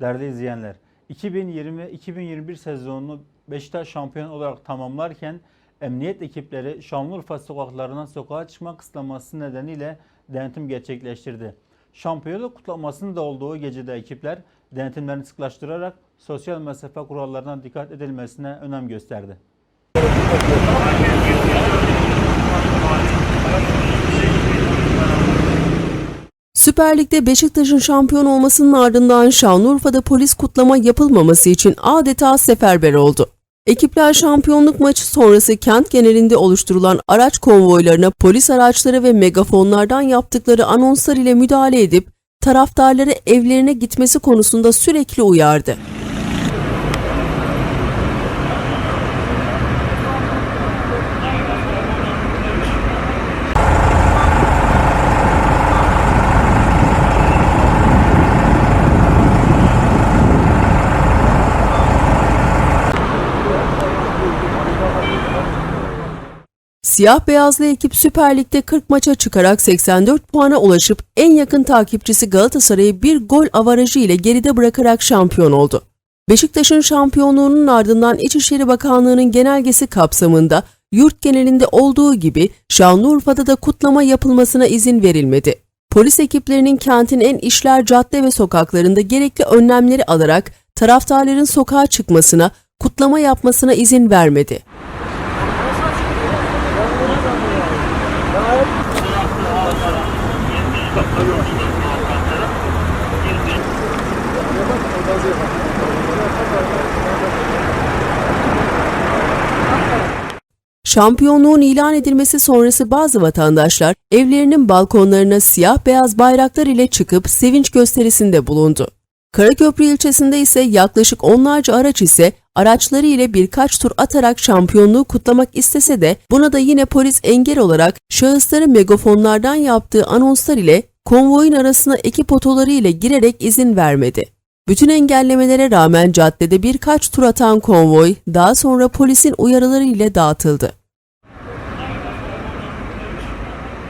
Değerli izleyenler, 2020-2021 sezonunu Beşiktaş şampiyon olarak tamamlarken emniyet ekipleri Şanlıurfa sokaklarına sokağa çıkma kısıtlaması nedeniyle denetim gerçekleştirdi. Şampiyonluk kutlamasının da olduğu gecede ekipler denetimlerini sıklaştırarak sosyal mesafe kurallarına dikkat edilmesine önem gösterdi. Süper Lig'de Beşiktaş'ın şampiyon olmasının ardından Şanlıurfa'da polis kutlama yapılmaması için adeta seferber oldu. Ekipler şampiyonluk maçı sonrası kent genelinde oluşturulan araç konvoylarına polis araçları ve megafonlardan yaptıkları anonslar ile müdahale edip taraftarları evlerine gitmesi konusunda sürekli uyardı. Siyah beyazlı ekip Süper Lig'de 40 maça çıkarak 84 puana ulaşıp en yakın takipçisi Galatasaray'ı bir gol avarajı ile geride bırakarak şampiyon oldu. Beşiktaş'ın şampiyonluğunun ardından İçişleri Bakanlığı'nın genelgesi kapsamında yurt genelinde olduğu gibi Şanlıurfa'da da kutlama yapılmasına izin verilmedi. Polis ekiplerinin kentin en işler cadde ve sokaklarında gerekli önlemleri alarak taraftarların sokağa çıkmasına, kutlama yapmasına izin vermedi. Şampiyonluğun ilan edilmesi sonrası bazı vatandaşlar evlerinin balkonlarına siyah beyaz bayraklar ile çıkıp sevinç gösterisinde bulundu. Karaköprü ilçesinde ise yaklaşık onlarca araç ise araçları ile birkaç tur atarak şampiyonluğu kutlamak istese de buna da yine polis engel olarak şahısları megafonlardan yaptığı anonslar ile konvoyun arasına ekip otoları ile girerek izin vermedi. Bütün engellemelere rağmen caddede birkaç tur atan konvoy daha sonra polisin uyarıları ile dağıtıldı.